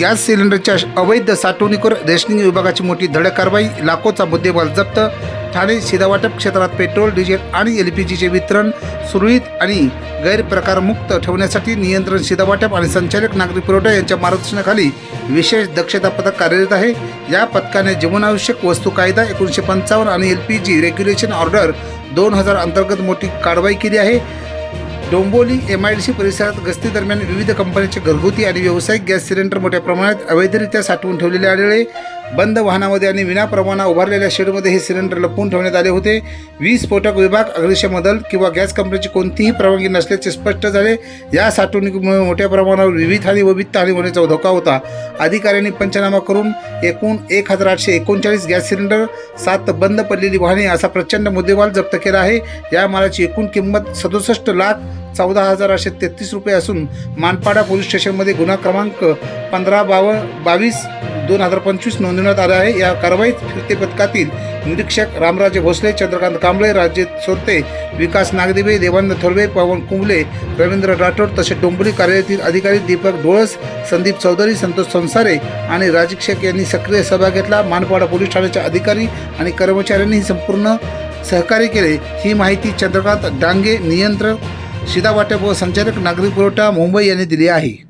Gas सिलेंडरच्या अवैध साठवणुकीवर रेशनिंग विभागाची मोठी धडक कारवाई लाखोचा मुद्देमाल जप्त ठाणे शिधावाटप क्षेत्रात पेट्रोल डिझेल आणि एल पी जीचे वितरण सुरळीत आणि गैरप्रकारमुक्त ठेवण्यासाठी नियंत्रण शिधावाटप आणि संचालक नागरी पुरवठा यांच्या मार्गदर्शनाखाली विशेष दक्षता पथक कार्यरत आहे. या पथकाने जीवनावश्यक वस्तू कायदा एकोणीसशे पंचावन्न आणि L P G regulation order दोन हजार अंतर्गत मोठी कारवाई केली आहे. Dombivli M I D C परिसरात गस्ती दरम्यान विविध कंपन्यांचे घरगुती आणि व्यावसायिक गॅस सिलेंडर मोठ्या प्रमाणात अवैधरित्या साठवून ठेवलेले आढळले. बंद वाहनामध्ये आणि विनाप्रमाणा उभारलेल्या शेडमध्ये हे सिलेंडर लपवून ठेवण्यात आले होते. वीज स्फोटक विभाग अग्निशमन दल किंवा गॅस कंपनीची कोणतीही परवानगी नसल्याचे स्पष्ट झाले. या साठवणुकीमुळे मोठ्या प्रमाणावर विविध हानी व वित्त हानी होण्याचा धोका होता. अधिकाऱ्यांनी पंचनामा करून एकूण एक हजार आठशे एकोणचाळीस गॅस सिलेंडर सात बंद पडलेली वाहने असा प्रचंड मुद्देमाल जप्त केला आहे. या मालाची एकूण किंमत सदुसष्ट लाख चौदा हजार आठशे तेहतीस रुपये असून मानपाडा पोलीस स्टेशनमध्ये गुन्हा क्रमांक पंधरा बाव बावीस दोन हजार पंचवीस नोंदवण्यात आला आहे. या कारवाईत फिरते पथकातील निरीक्षक रामराजे भोसले चंद्रकांत कांबळे राजे सोरते विकास नागदेवे देवानंद थोरवे पवन कुंबले रवींद्र राठोड तसेच डोंबरी कार्यालयातील अधिकारी दीपक डोळस संदीप चौधरी संतोष संसारे आणि राजक्षक यांनी सक्रिय सहभाग घेतला. मानपाडा पोलीस ठाण्याच्या अधिकारी आणि कर्मचाऱ्यांनी संपूर्ण सहकार्य केले. ही माहिती चंद्रकांत डांगे नियंत्रक शिदावाटप व संचालक नागरी पुरवठा मुंबई यांनी दिली आहे.